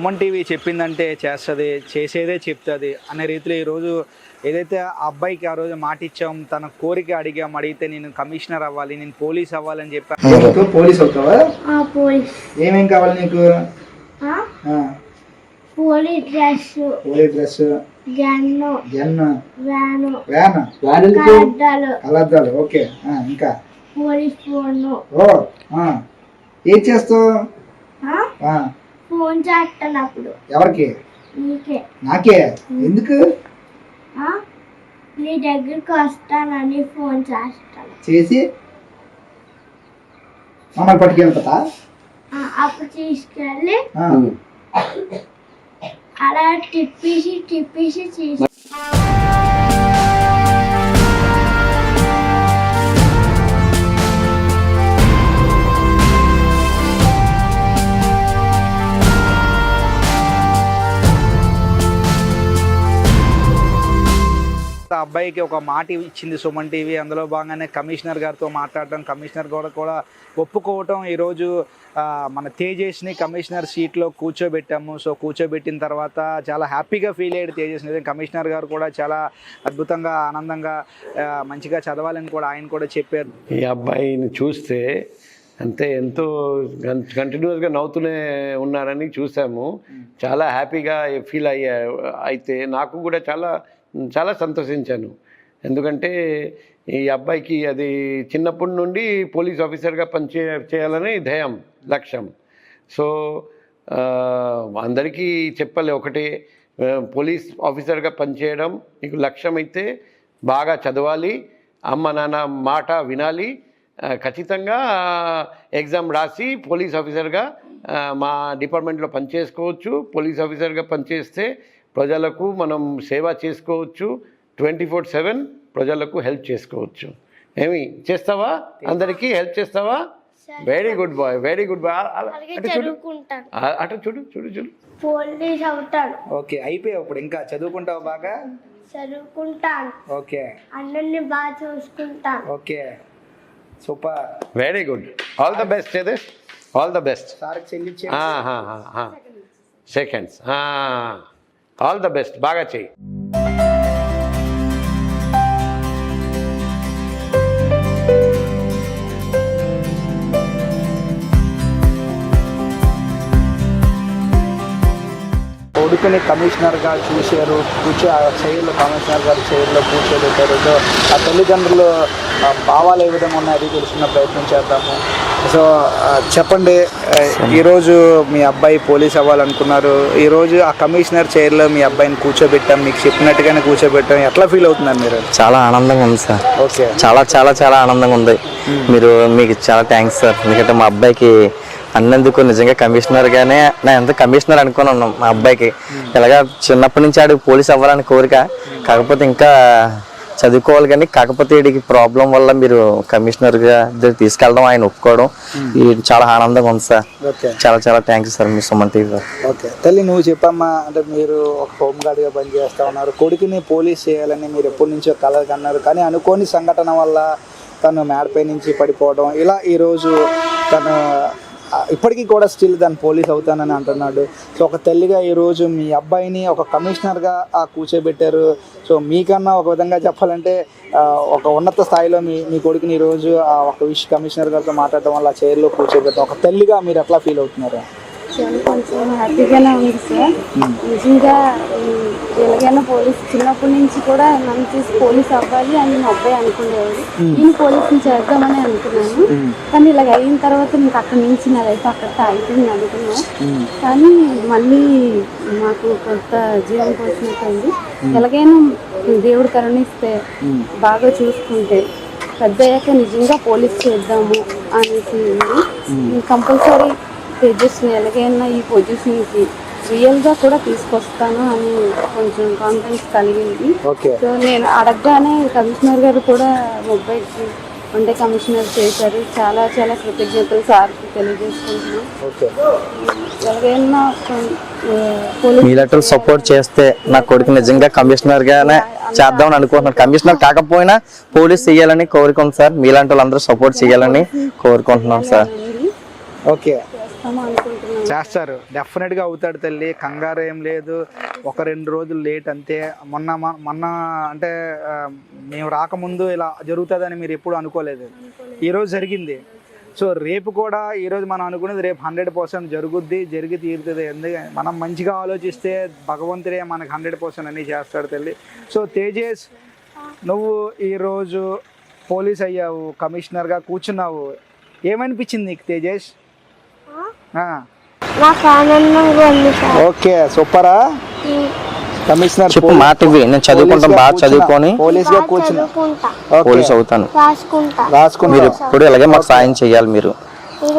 Suman TV చెప్పిందంటే చేస్తుంది చేసేదే చెప్తుంది అనే రీతిలో ఈరోజు ఏదైతే ఆ అబ్బాయికి ఆ రోజు మాట ఇచ్చాం తన కోరిక అడిగాం అడిగితే నేను కమిషనర్ అవ్వాలి నేను పోలీస్ అవ్వాలని చెప్పి. నువ్వు పోలీస్ అవుతావా ఆ పోలీస్. ఏమేం కావాలి నీకు? ఆ? ఆ, police dress. Police dress. Gun. Jan van. Van. Van ఎందుకు? కడ్డాలు కలద్దాలు. ఓకే. ఆ, ఇంకా? Police phone. ఓ ఆ, ఏం చేస్తావు? ఫోన్ చేస్తున్నప్పుడు ఎవరికి? నీకే. నాకే? ఎందుకు? నీ దగ్గరికి వస్తానని ఫోన్ చేస్తాను. చేసి మమ్మల్ని పట్టుకెళ్తా అప్పుడు తీసుకెళ్ళి అలా తిప్పేసి తిప్పేసి తీసి అబ్బాయికి ఒక మాట ఇచ్చింది సుమన్ టీవీ. అందులో భాగంగానే కమిషనర్ గారితో మాట్లాడడం కమిషనర్ కూడా కూడా ఒప్పుకోవటం. ఈరోజు మన తేజస్ని కమిషనర్ సీట్లో కూర్చోబెట్టాము. సో కూర్చోబెట్టిన తర్వాత చాలా హ్యాపీగా ఫీల్ అయ్యాడు తేజస్ నిజంగా కమిషనర్ గారు కూడా చాలా అద్భుతంగా ఆనందంగా మంచిగా చదవాలని కూడా ఆయన కూడా చెప్పారు. ఈ అబ్బాయిని చూస్తే అంతే ఎంతో కంటిన్యూస్గా నవ్వుతూనే ఉన్నారని చూసాము. చాలా హ్యాపీగా ఫీల్ అయ్యా అయితే నాకు కూడా చాలా చాలా సంతోషించాను. ఎందుకంటే ఈ అబ్బాయికి అది చిన్నప్పటి నుండి పోలీస్ ఆఫీసర్గా పనిచే చేయాలని ధ్యేయం లక్ష్యం. సో అందరికీ చెప్పలే ఒకటే పోలీస్ ఆఫీసర్గా పనిచేయడం నీకు లక్ష్యం అయితే బాగా చదవాలి అమ్మ నాన్న మాట వినాలి ఖచ్చితంగా ఎగ్జామ్ రాసి పోలీస్ ఆఫీసర్గా మా డిపార్ట్మెంట్లో పనిచేసుకోవచ్చు పోలీస్ ఆఫీసర్గా పనిచేస్తే ప్రజలకు మనం సేవ చేసుకోవచ్చు ట్వంటీ ఫోర్ సెవెన్ ప్రజలకు హెల్ప్ చేసుకోవచ్చు. ఏమి? చేస్తావా? అందరికీ హెల్ప్ చేస్తావా? Very good boy very good boy అటు చూడు. అటు చూడు చూడు చూడు. పోలీస్ అవుతాను ఓకే అయిపోయావు ఇప్పుడు ఇంకా. చదువుకుంటావు బాగా? చదువుకుంటాను. ఓకే. అందరిని బాగా చూసుకుంటాను. Okay. Super. Very good all the best చేదేష్ all the best seconds all the best బాగా చెయ్యి కొడుకుని కమిషనర్గా చూశారు కూర్చో ఆ చైర్లో కమిషనర్ గారి చైర్లో కూర్చోబెట్టారు. సో ఆ తల్లిదండ్రులు ఆ భావాలు ఏ విధంగా ఉన్నాయో తెలుసుకున్న ప్రయత్నం చేద్దాము. సో చెప్పండి ఈరోజు మీ అబ్బాయి పోలీస్ అవ్వాలనుకున్నారు. ఈరోజు ఆ కమిషనర్ చైర్లో మీ అబ్బాయిని కూర్చోబెట్టాం మీకు చెప్పినట్టుగానే కూర్చోబెట్టాం. ఎట్లా ఫీల్ అవుతున్నారు మీరు? చాలా ఆనందంగా ఉంది సార్. ఓకే. చాలా చాలా చాలా ఆనందంగా ఉంది. మీరు మీకు చాలా థ్యాంక్స్ సార్. ఎందుకంటే మా అబ్బాయికి అన్నందుకు నిజంగా కమిషనర్ గానే నా ఎంత కమిషనర్ అనుకుని ఉన్నాం మా అబ్బాయికి. ఇలాగా చిన్నప్పటి నుంచి ఆడికి పోలీస్ అవ్వాలని కోరిక. కాకపోతే ఇంకా చదువుకోవాలి కానీ కాకపోతే వీడికి ప్రాబ్లం వల్ల మీరు కమిషనర్గా దగ్గరికి తీసుకెళ్ళడం ఆయన ఒప్పుకోవడం. చాలా ఆనందంగా ఉంది సార్. ఓకే. చాలా చాలా థ్యాంక్స్ సార్ మీ సుమన్ టీవీ గారు. ఓకే. తల్లి నువ్వు చెప్పమ్మా అంటే మీరు ఒక హోమ్ గార్డ్గా పనిచేస్తా ఉన్నారు. కొడుకుని పోలీస్ చేయాలని మీరు ఎప్పటి నుంచో కలలు కన్నారు కానీ అనుకోని సంఘటన వల్ల తను మేడపై నుంచి పడిపోవడం ఇలా ఈరోజు తను ఇప్పటికీ కూడా స్టిల్ దాన్ని పోలీస్ అవుతానని అంటున్నాడు. సో ఒక తల్లిగా ఈరోజు మీ అబ్బాయిని ఒక కమిషనర్గా ఆ, కూర్చోబెట్టారు. సో మీకన్నా ఒక విధంగా చెప్పాలంటే ఒక ఉన్నత స్థాయిలో మీ మీ కొడుకుని ఈరోజు ఆ ఒక విష్ కమిషనర్ గారితో మాట్లాడడం వల్ల ఆ చైర్లో కూర్చోబెట్టడం ఒక తల్లిగా మీరు ఎట్లా ఫీల్ అవుతున్నారు? చాలా కొంచెం హ్యాపీగానే ఉంది సార్. నిజంగా ఎలాగైనా పోలీస్ చిన్నప్పటి నుంచి కూడా నన్ను చూసి పోలీస్ అవ్వాలి అని మా అబ్బాయి అనుకునేవాడు నేను పోలీసుని చేద్దామని అనుకున్నాను. కానీ ఇలాగ అయిన తర్వాత ఇంక అక్కడి నుంచి నా లైఫ్ అక్కడ అయిపోయింది అనుకున్నాను. కానీ మళ్ళీ మాకు కొంత జీవం పోసినట్టుంది ఎలాగైనా దేవుడు కరుణిస్తే బాగా చూసుకుంటే పెద్ద అయ్యాక నిజంగా పోలీస్ చేద్దాము అనేసి కంపల్సరీ తేజస్ని ఎలాగైనా ఈ పొజిషన్కి రియల్గా కూడా తీసుకొస్తాను అని కొంచెం కాన్ఫిడెన్స్ కలిగింది. సో నేను అడగగానే కమిషనర్ గారు కూడా మొబైల్కి అంటే కమిషనర్ చేశారు. చాలా చాలా కృతజ్ఞతలు సార్కి తెలియజేసుకుంటున్నాం ఓకే ఎలాగైనా సపోర్ట్ చేస్తే నా కొడుకు నిజంగా కమిషనర్ గానే చేద్దామని అనుకుంటున్నాను. కమిషనర్ కాకపోయినా పోలీస్ చేయాలని కోరుకుంటున్నాను సార్. మీలాంటి వాళ్ళందరూ సపోర్ట్ చేయాలని కోరుకుంటున్నాం సార్. ఓకే చేస్తారు. డెఫినెట్గా అవుతాడు తల్లి. కంగారు ఏం లేదు. ఒక రెండు రోజులు లేట్ అంతే. మొన్న మొన్న అంటే మేము రాకముందు ఇలా జరుగుతుందని మీరు ఎప్పుడు అనుకోలేదు. ఈరోజు జరిగింది. సో రేపు కూడా ఈరోజు మనం అనుకునేది రేపు హండ్రెడ్ పర్సెంట్ జరుగుద్ది జరిగి తీరుతుంది. ఎందుకంటే మనం మంచిగా ఆలోచిస్తే భగవంతుడే మనకు హండ్రెడ్ పర్సెంట్ అన్నీ చేస్తాడు తల్లి. సో తేజస్ నువ్వు ఈరోజు పోలీస్ అయ్యావు కమిషనర్గా కూర్చున్నావు. ఏమనిపించింది నీకు తేజస్ ఆ. నాకు ఆనందంగా ఉంది సార్ ఓకే సూపరా? కమిషనర్ చెప్పు మాట ఇవి నేను చదువుకుంటాం బాగా చదువుకొని. పోలీస్గా కూర్చున్నా. పోలీస్ అవుతాను. రాసుకుంటా. మీరు ఎప్పుడు ఇలాగే మాకు సాయం చేయాలి మీరు.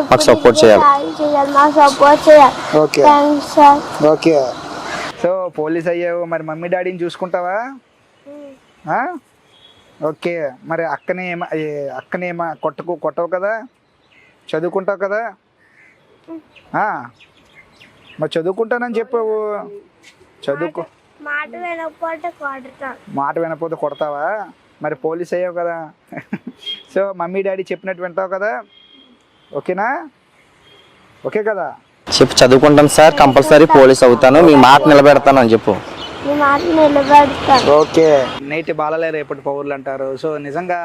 మాకు support ఇప్పుడు చేయాలి. సాయం చేయాలి మాకు సపోర్ట్ చేయాలి. ఓకే. ఓకే. సో పోలీస్ అయ్యావు. మరి మమ్మీ డాడీని చూసుకుంటావా? ఆ? ఓకే. మరి అక్కనే అక్కనే కొట్టకు కొట్టవు కదా? చదువుకుంటావు కదా. మరి చదువుకుంటానని చెప్పావు. చదువుకో మాట వినకపోతే కొడతాను మాట వినకపోతే కొడతావా? మరి పోలీస్ అయ్యావు కదా. సో మమ్మీ డాడీ చెప్పినట్టు వింటావు కదా. ఓకేనా? ఓకే కదా? చెప్పు చదువుకుంటాను సార్. కంపల్సరీ పోలీస్ అవుతాను. మీ మాట నిలబెడతాను అని చెప్పు. ఓకే. నేటి బాలలే రేపటి పౌరులు అంటారు. సో నిజంగా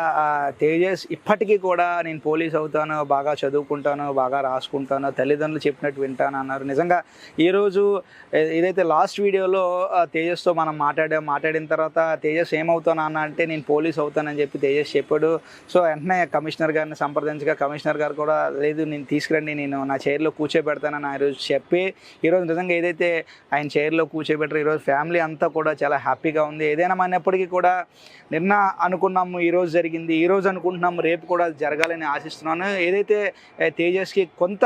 తేజస్ ఇప్పటికీ కూడా నేను పోలీస్ అవుతాను బాగా చదువుకుంటాను బాగా రాసుకుంటాను తల్లిదండ్రులు చెప్పినట్టు వింటాను అన్నారు. నిజంగా ఈరోజు ఏదైతే లాస్ట్ వీడియోలో తేజస్తో మనం మాట్లాడాం మాట్లాడిన తర్వాత తేజస్ ఏమవుతాను అన్న అంటే నేను పోలీస్ అవుతానని చెప్పి తేజస్ చెప్పాడు. సో వెంటనే కమిషనర్ గారిని సంప్రదించగా కమిషనర్ గారు కూడా లేదు నేను తీసుకురండి నేను నా చైర్లో కూర్చోబెడతానని ఆ రోజు చెప్పి ఈరోజు నిజంగా ఏదైతే ఆయన చైర్లో కూర్చోబెట్టారు ఈరోజు ఫ్యామిలీ అంతా కూడా చాలా హ్యాపీగా ఉంది. ఏదైనా మనప్పటికీ కూడా నిన్న అనుకున్నాము ఈరోజు జరిగింది ఈరోజు అనుకుంటున్నాము రేపు కూడా అది జరగాలని ఆశిస్తున్నాను. ఏదైతే తేజస్కి కొంత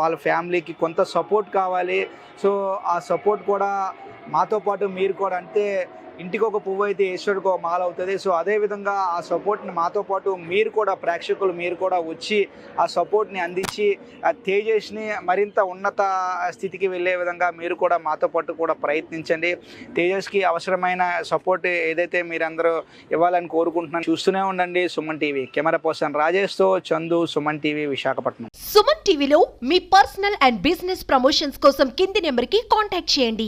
వాళ్ళ ఫ్యామిలీకి కొంత సపోర్ట్ కావాలి. సో ఆ సపోర్ట్ కూడా మాతో పాటు మీరు కూడా అంటే ఇంటికి ఒక పువ్వు అయితే ఈశ్వరుడికి ఒక మాల అవుతుంది సో అదే విధంగా ఆ సపోర్ట్ని మాతో పాటు మీరు కూడా ప్రేక్షకులు మీరు కూడా వచ్చి ఆ సపోర్ట్ని అందించి ఆ తేజస్ని మరింత ఉన్నత స్థితికి వెళ్ళే విధంగా మీరు కూడా మాతో పాటు కూడా ప్రయత్నించండి. తేజస్కి అవసరమైన సపోర్ట్ ఏదైతే మీరందరూ ఇవ్వాలని కోరుకుంటున్నాను చూస్తూనే ఉండండి. సుమన్ టీవీ కెమెరా పర్సన్ రాజేష్తో చందు సుమన్ టీవీ విశాఖపట్నం. సుమన్ టీవీలో మీ పర్సనల్ అండ్ బిజినెస్ ప్రమోషన్స్ కోసం కింది నెంబర్కి కాంటాక్ట్ చేయండి.